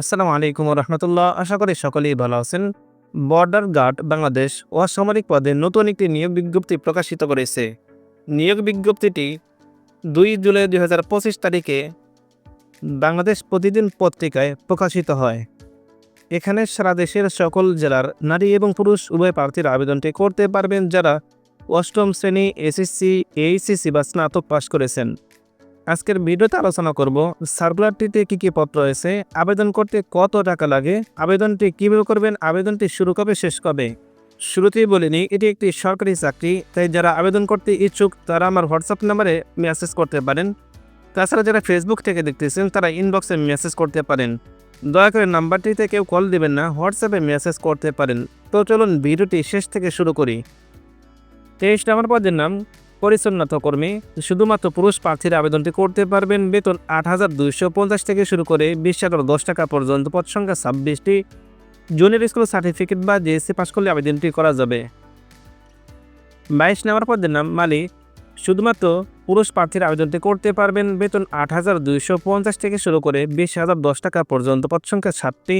আসসালামু আলাইকুম রহমতুল্লাহ। আশা করি সকলেই ভালো আছেন। বর্ডার গার্ড বাংলাদেশ অসামরিক পদে নতুন একটি নিয়োগ বিজ্ঞপ্তি প্রকাশিত করেছে। নিয়োগ বিজ্ঞপ্তিটি দুই জুলাই দুই হাজার পঁচিশ তারিখে বাংলাদেশ প্রতিদিন পত্রিকায় প্রকাশিত হয়। এখানে সারা দেশের সকল জেলার নারী এবং পুরুষ উভয় প্রার্থীর আবেদনটি করতে পারবেন যারা অষ্টম শ্রেণি, এসএসসি, এইচএসসি বা স্নাতক পাশ করেছেন। আজকের ভিডিওতে আলোচনা করব, সার্কুলারটিতে কী কী পত্র রয়েছে, আবেদন করতে কত টাকা লাগে, আবেদনটি কীভাবে করবেন, আবেদনটি শুরু কবে, শেষ কবে? শুরুতেই বলিনি এটি একটি সরকারি চাকরি, তাই যারা আবেদন করতে ইচ্ছুক, তারা আমার হোয়াটসঅ্যাপ নাম্বারে মেসেজ করতে পারেন। তাছাড়া যারা ফেসবুক থেকে দেখতেছেন, তারা ইনবক্সে মেসেজ করতে পারেন। দয়া করে নাম্বারটিতে কেউ কল দিবেন না, হোয়াটসঅ্যাপে মেসেজ করতে পারেন। তো চলুন, ভিডিওটি শেষ থেকে শুরু করি। তেইশ নম্বর পদের নাম পরিচ্ছন্নতা কর্মী, শুধুমাত্র পুরুষ প্রার্থীরা আবেদনটি করতে পারবেন। বেতন আট হাজার দুইশো পঞ্চাশ থেকে শুরু করে বিশ হাজার দশ টাকা পর্যন্ত পদ সংখ্যা ছাব্বিশটি। জুনিয়র স্কুল সার্টিফিকেট বা জিএসসি পাস করলে আবেদনটি করা যাবে। বাইশ নম্বর পদের নাম মালি শুধুমাত্র পুরুষ প্রার্থীরা আবেদনটি করতে পারবেন। বেতন আট হাজার দুইশো পঞ্চাশ থেকে শুরু করে বিশ হাজার দশ টাকা পর্যন্ত পদ সংখ্যা সাতটি।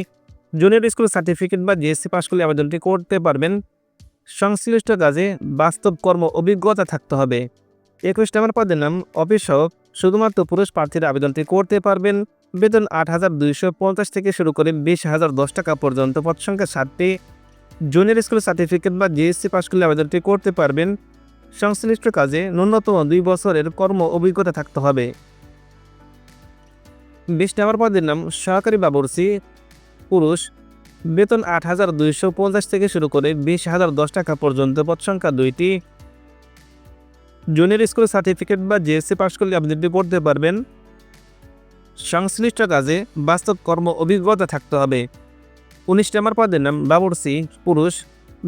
জুনিয়র স্কুল সার্টিফিকেট বা জিএসসি পাস করলে আবেদনটি করতে পারবেন। সংশ্লিষ্ট কাজে বাস্তব কর্ম অভিজ্ঞতা থাকতে হবে। একুশ নম্বর পদের নাম অফিস শুধুমাত্র পুরুষ প্রার্থীরা আবেদনটি করতে পারবেন। বেতন আট হাজার দুইশো পঞ্চাশ থেকে শুরু করে বিশ হাজার দশ টাকা পর্যন্ত পদ সংখ্যা সাতটি। জুনিয়র স্কুল সার্টিফিকেট বা জিএসসি পাস করলে আবেদনটি করতে পারবেন। সংশ্লিষ্ট কাজে ন্যূনতম দুই বছরের কর্ম অভিজ্ঞতা থাকতে হবে। বিশ নম্বর পদের নাম সহকারী বাবুর্চি। পুরুষ বেতন আট হাজার দুইশো পঞ্চাশ থেকে শুরু করে বিশ হাজার দশ টাকা পর্যন্ত পদ সংখ্যা দুইটি। জুনিয়র স্কুল সার্টিফিকেট বা জিএসসি পাস করলে আবেদনটি পড়তে পারবেন। সংশ্লিষ্ট কাজে বাস্তব কর্ম অভিজ্ঞতা থাকতে হবে। উনিশ নম্বর পদের নাম বাবুরসি পুরুষ।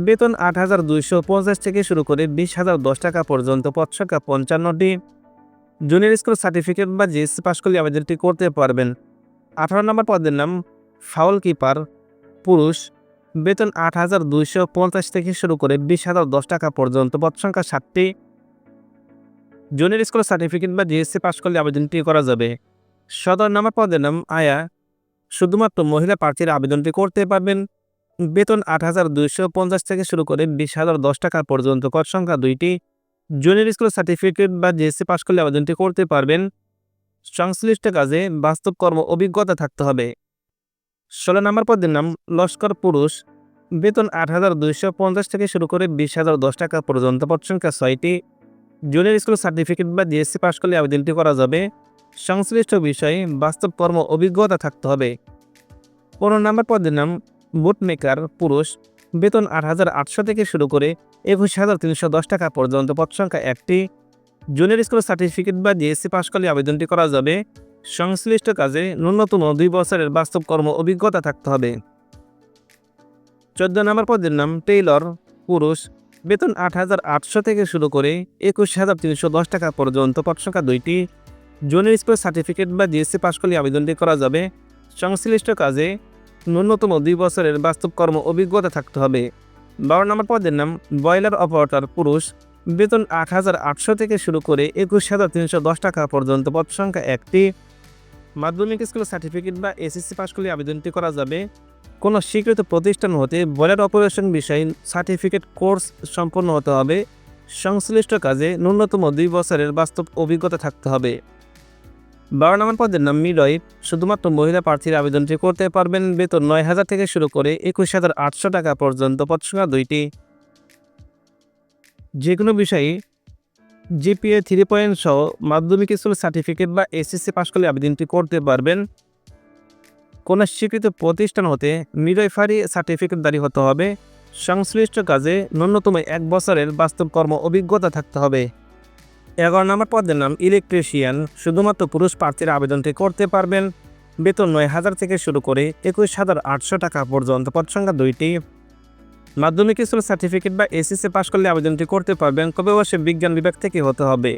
বেতন আট হাজার দুইশো পঞ্চাশ থেকে শুরু করে বিশ হাজার দশ টাকা পর্যন্ত পদ সংখ্যা পঞ্চান্নটি। জুনিয়র স্কুল সার্টিফিকেট বা জিএসসি পাস করলে আবেদনটি করতে পারবেন। আঠারো নম্বর পদের নাম ফাউল কিপার। পুরুষ, বেতন আট হাজার দুইশো পঞ্চাশ থেকে শুরু করে বিশ হাজার দশ টাকা পর্যন্ত, পদ সংখ্যা ষাটটি জুনিয়র স্কুল সার্টিফিকেট বা জিএসসি পাস করলে আবেদনটি করা যাবে। সদর নাম্বার পদের নাম আয়া। শুধুমাত্র মহিলা প্রার্থীরা আবেদনটি করতে পারবেন। বেতন আট হাজার দুইশো পঞ্চাশ থেকে শুরু করে বিশ হাজার দশ টাকা পর্যন্ত, পদ সংখ্যা দুইটি। জুনিয়র স্কুল সার্টিফিকেট বা জিএসসি পাস করলে আবেদনটি করতে পারবেন। সংশ্লিষ্ট কাজে বাস্তব কর্ম অভিজ্ঞতা থাকতে হবে। ষোলো নম্বর পদের নাম লস্কর পুরুষ। বেতন আট হাজার দুইশো পঞ্চাশ থেকে শুরু করে বিশ হাজার দশ টাকা পর্যন্ত পদ সংখ্যা ছয়টি। জুনিয়র স্কুল সার্টিফিকেট বা জিএসসি পাস করলে আবেদনটি করা যাবে। সংশ্লিষ্ট বিষয়ে বাস্তব কর্ম অভিজ্ঞতা থাকতে হবে। পনেরো নম্বর পদের নাম বুটমেকার পুরুষ। বেতন আট হাজার আটশো থেকে শুরু করে একুশ হাজার তিনশো দশ টাকা পর্যন্ত পদ সংখ্যা একটি। জুনিয়র স্কুল সার্টিফিকেট বা জিএসসি পাস করলে আবেদনটি করা যাবে। সংশ্লিষ্ট কাজে ন্যূনতম দুই বছরের বাস্তব কর্ম অভিজ্ঞতা থাকতে হবে। চোদ্দ নম্বর পদের নাম টেইলর, পুরুষ, বেতন আট হাজার আটশো থেকে শুরু করে একুশ হাজার তিনশো দশ টাকা পর্যন্ত পদ সংখ্যা দুইটি। জুনিয়র স্কুল সার্টিফিকেট বা জিএসসি পাস করলে আবেদনটি করা যাবে। সংশ্লিষ্ট কাজে ন্যূনতম দুই বছরের বাস্তব কর্ম অভিজ্ঞতা থাকতে হবে। বারো নম্বর পদের নাম বয়লার অপারেটর, পুরুষ, বেতন আট হাজার আটশো থেকে শুরু করে একুশ হাজার তিনশো দশ টাকা পর্যন্ত পদ সংখ্যা একটি। মাধ্যমিক স্কুল সার্টিফিকেট বা এসএসসি পাস করলে আবেদনটি করা যাবে। কোনো স্বীকৃত প্রতিষ্ঠান হতে বয়লার অপারেশন বিষয়ে সার্টিফিকেট কোর্স সম্পন্ন হতে হবে। সংশ্লিষ্ট কাজে ন্যূনতম দুই বছরের বাস্তব অভিজ্ঞতা থাকতে হবে। বারো নম্বর পদের নাম মিডওয়াইফ শুধুমাত্র মহিলা প্রার্থীর আবেদনটি করতে পারবেন। বেতন নয় হাজার থেকে শুরু করে একুশ হাজার আটশো টাকা পর্যন্ত পদ সংখ্যা দুইটি। যে কোনো বিষয়ে জিপিএ থ্রি পয়েন্ট সহ মাধ্যমিক স্কুল সার্টিফিকেট বা এসএসসি পাশ করলে আবেদনটি করতে পারবেন। কোনো স্বীকৃত প্রতিষ্ঠান হতে মিডওয়াইফারি সার্টিফিকেটদারি হতে হবে। সংশ্লিষ্ট কাজে ন্যূনতম এক বছরের বাস্তব কর্ম অভিজ্ঞতা থাকতে হবে। এগারো নম্বর পদের নাম ইলেকট্রিশিয়ান, শুধুমাত্র পুরুষ প্রার্থীরা আবেদনটি করতে পারবেন। বেতন নয় হাজার থেকে শুরু করে একুশ হাজার আটশো টাকা পর্যন্ত পদ সংখ্যা দুইটি। মাধ্যমিক স্কুল সার্টিফিকেট বা এসএসসি পাস করলে আবেদনটি করতে পারবেন কবে অবশ্যই বিজ্ঞান বিভাগ থেকে হতে হবে।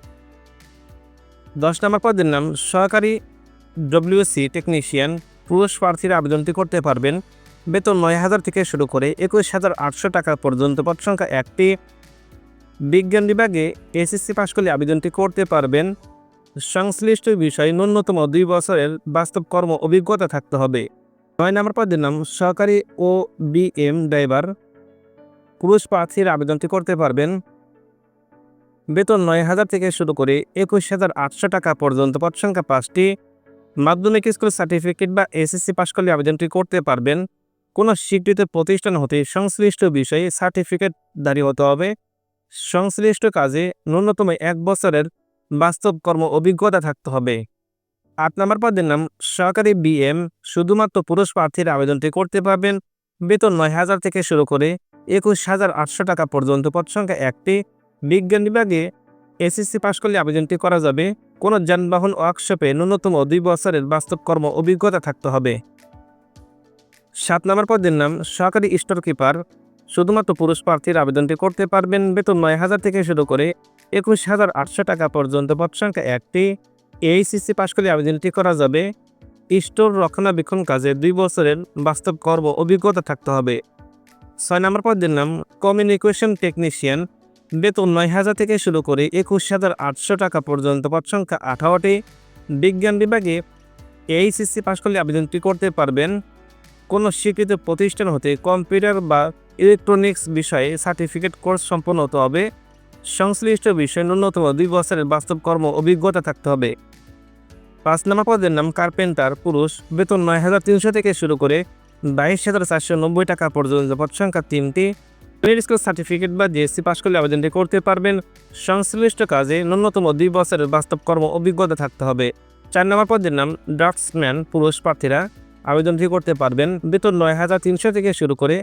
দশ নম্বর পদের নাম, সহকারী ডব্লিউসি টেকনিশিয়ান পুরুষ প্রার্থীরা আবেদনটি করতে পারবেন। বেতন নয় হাজার থেকে শুরু করে একুশ হাজার আটশো টাকা পর্যন্ত, পদ সংখ্যা একটি। বিজ্ঞান বিভাগে এসএসসি পাস করলে আবেদনটি করতে পারবেন। সংশ্লিষ্ট বিষয়ে ন্যূনতম দুই বছরের বাস্তব কর্ম অভিজ্ঞতা থাকতে হবে। নয় নম্বর পদের নাম, সহকারী ও বিএম ড্রাইভার পুরুষ প্রার্থীর আবেদনটি করতে পারবেন। বেতন নয় হাজার থেকে শুরু করে একুশ হাজার আটশো টাকা পর্যন্ত পদ সংখ্যা পাঁচটি। মাধ্যমিক স্কুল সার্টিফিকেট বা এসএসসি পাশ করলে আবেদনটি করতে পারবেন। কোনো স্বীকৃত প্রতিষ্ঠান হতে সংশ্লিষ্ট বিষয়ে সার্টিফিকেট দাঁড়িয়ে হতে হবে। সংশ্লিষ্ট কাজে ন্যূনতম এক বছরের বাস্তব কর্ম অভিজ্ঞতা থাকতে হবে। আট নম্বর পদের নাম, সহকারী বিএম শুধুমাত্র পুরুষ প্রার্থীর আবেদনটি করতে পারবেন। বেতন নয় হাজার থেকে শুরু করে একুশ হাজার আটশো টাকা পর্যন্ত পদ সংখ্যা একটি। বিজ্ঞান বিভাগে এসএসসি পাশ করলে আবেদনটি করা যাবে। কোনো যানবাহন ওয়ার্কশপে ন্যূনতম দুই বছরের বাস্তব কর্ম অভিজ্ঞতা থাকতে হবে। সাত নম্বর পদের নাম, সহকারী স্টোর কিপার। শুধুমাত্র পুরুষ প্রার্থীর আবেদনটি করতে পারবেন। বেতন নয় হাজার থেকে শুরু করে একুশ হাজার আটশো টাকা পর্যন্ত পদ সংখ্যা একটি। এইসিসি পাশ করলে আবেদনটি করা যাবে। স্টোর রক্ষণাবেক্ষণ কাজে দুই বছরের বাস্তব কর্ম অভিজ্ঞতা থাকতে হবে। ছয় নম্বর পদের নাম কমিউনিকেশন টেকনিশিয়ান বেতন নয় হাজার থেকে শুরু করে একুশ হাজার আটশো টাকা পর্যন্ত পদ সংখ্যা আঠারোটি। বিজ্ঞান বিভাগে এইচএসসি পাশ করলে আবেদনটি করতে পারবেন। কোনো স্বীকৃত প্রতিষ্ঠান হতে কম্পিউটার বা ইলেকট্রনিক্স বিষয়ে সার্টিফিকেট কোর্স সম্পন্ন হতে হবে। সংশ্লিষ্ট বিষয়ে ন্যূনতম দুই বছরের বাস্তব কর্ম অভিজ্ঞতা থাকতে হবে। পাঁচ নম্বর পদের নাম কার্পেন্টার পুরুষ, বেতন নয় হাজার তিনশো থেকে শুরু করে বাইশ হাজার চারশো নব্বই টাকা পর্যন্ত পদ সংখ্যা তিনটি। ট্রেড স্কুল সার্টিফিকেট বা জিএসসি পাশ করলে আবেদনটি করতে পারবেন। সংশ্লিষ্ট কাজে ন্যূনতম দুই বছরের বাস্তব কর্ম অভিজ্ঞতা থাকতে হবে। চার নম্বর পদের নাম, ড্রাফটসম্যান, পুরুষ প্রার্থীরা আবেদনটি করতে পারবেন। বেতন নয় হাজার তিনশো থেকে শুরু করে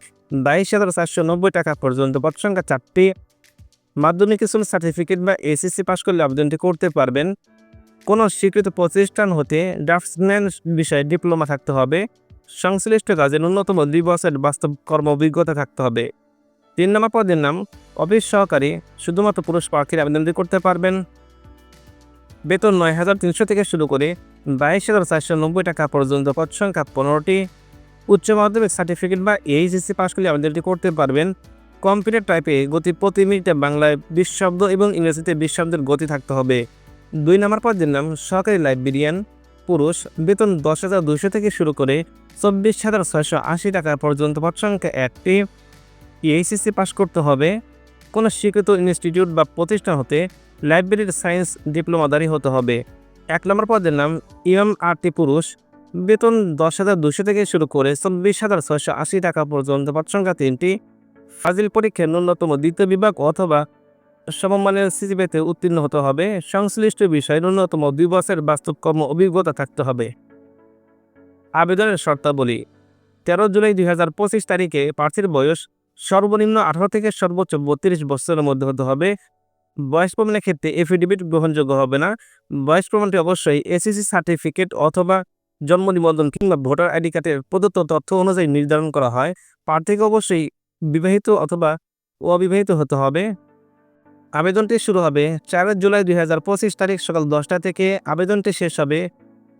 বাইশ হাজার চারশো নব্বই টাকা পর্যন্ত পদ সংখ্যা চারটি। মাধ্যমিক স্কুল সার্টিফিকেট বা এসএসসি পাশ করলে আবেদনটি করতে পারবেন। কোনো স্বীকৃত প্রতিষ্ঠান হতে ড্রাফটসম্যান বিষয়ে ডিপ্লোমা থাকতে হবে। সংশ্লিষ্ট কাজে ন্যূনতম দুই বছরের বাস্তব কর্ম অভিজ্ঞতা থাকতে হবে। তিন নম্বর পদের নাম, অফিস সহকারী শুধুমাত্র পুরুষ প্রার্থীর আবেদনটি করতে পারবেন। বেতন নয় হাজার তিনশো থেকে শুরু করে বাইশ হাজার চারশো নব্বই টাকা পর্যন্ত পদ সংখ্যা পনেরোটি। উচ্চ মাধ্যমিক সার্টিফিকেট বা এইচএসসি পাশ করলে আবেদনটি করতে পারবেন। কম্পিউটার টাইপে গতি প্রতি মিনিটে বাংলায় বিশ শব্দ এবং ইংরেজিতে বিশ শব্দের গতি থাকতে হবে। দুই নম্বর পদের নাম, সহকারী লাইব্রেরিয়ান, পুরুষ। বেতন দশ হাজার দুশো থেকে শুরু করে চব্বিশ হাজার ছয়শো আশি টাকা পর্যন্ত পদ সংখ্যা একটি এইচএসসি পাশ করতে হবে। কোনো স্বীকৃত ইনস্টিটিউট বা প্রতিষ্ঠান হতে লাইব্রেরির সায়েন্স ডিপ্লোমাদারি হতে হবে। এক নম্বর পদের নাম ইএম আরটি পুরুষ। বেতন দশ হাজার দুশো থেকে শুরু করে চব্বিশ হাজার ছয়শো আশি টাকা পর্যন্ত পদ সংখ্যা তিনটি। ফাজিল পরীক্ষায় ন্যূনতম দ্বিতীয় বিভাগ অথবা সমমানের সিজিপিতে উত্তীর্ণ হতে হবে। সংশ্লিষ্ট বিষয়ে ন্যূনতম দুই বছরের বাস্তব কর্ম অভিজ্ঞতা থাকতে হবে। আবেদনের শর্তাবলী। তেরো জুলাই দুই হাজার পঁচিশ তারিখে প্রার্থীর বয়স সর্বনিম্ন আঠারো থেকে সর্বোচ্চ বত্রিশ বছরের মধ্যে হতে হবে। বয়স প্রমাণের ক্ষেত্রে এফিডেভিট গ্রহণযোগ্য হবে না। বয়স প্রমাণটি অবশ্যই এসএসসি সার্টিফিকেট অথবা জন্ম নিবন্ধন কিংবা ভোটার আইডি কার্ডের প্রদত্ত তথ্য অনুযায়ী নির্ধারণ করা হয়। প্রার্থীকে অবশ্যই বিবাহিত অথবা অবিবাহিত হতে হবে। আবেদনটি শুরু হবে চার জুলাই দুই হাজার পঁচিশ তারিখ সকাল দশটা থেকে। আবেদনটি শেষ হবে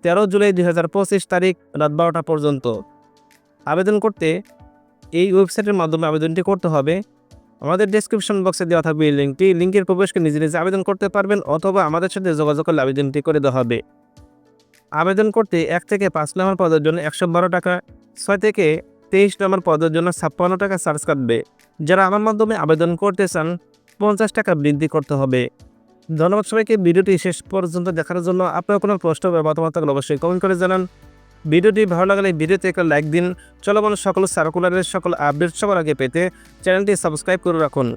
তেরো জুলাই দুই হাজার পঁচিশ তারিখ, রাত বারোটা পর্যন্ত। আবেদন করতে এই ওয়েবসাইটের মাধ্যমে আবেদনটি করতে হবে। আমাদের ডেসক্রিপশন বক্সে দেওয়া থাকবে এই লিঙ্কটি। লিঙ্কের প্রবেশকে নিজে নিজে আবেদন করতে পারবেন অথবা আমাদের সাথে যোগাযোগ করলে আবেদনটি করে দেওয়া হবে। আবেদন করতে এক থেকে পাঁচ নম্বর পদের জন্য একশো বারো টাকা, ছয় থেকে তেইশ নম্বর পদের জন্য ছাপ্পান্ন টাকা চার্জ কাটবে। যারা আমার মাধ্যমে আবেদন করতে চান, পঞ্চাশ টাকা বৃদ্ধি করতে হবে। ধন্যবাদ সবাইকে। ভিডিওটি শেষ পর্যন্ত দেখার জন্য আপনার কোনো প্রশ্ন বা মতামত থাকলে অবশ্যই কমেন্ট করে জানান। ভিডিওটি ভালো লাগলে ভিডিওতে একটা লাইক দিন। চলমান সকল সার্কুলারের সকল আপডেট সবার আগে পেতে চ্যানেলটি সাবস্ক্রাইব করে রাখুন।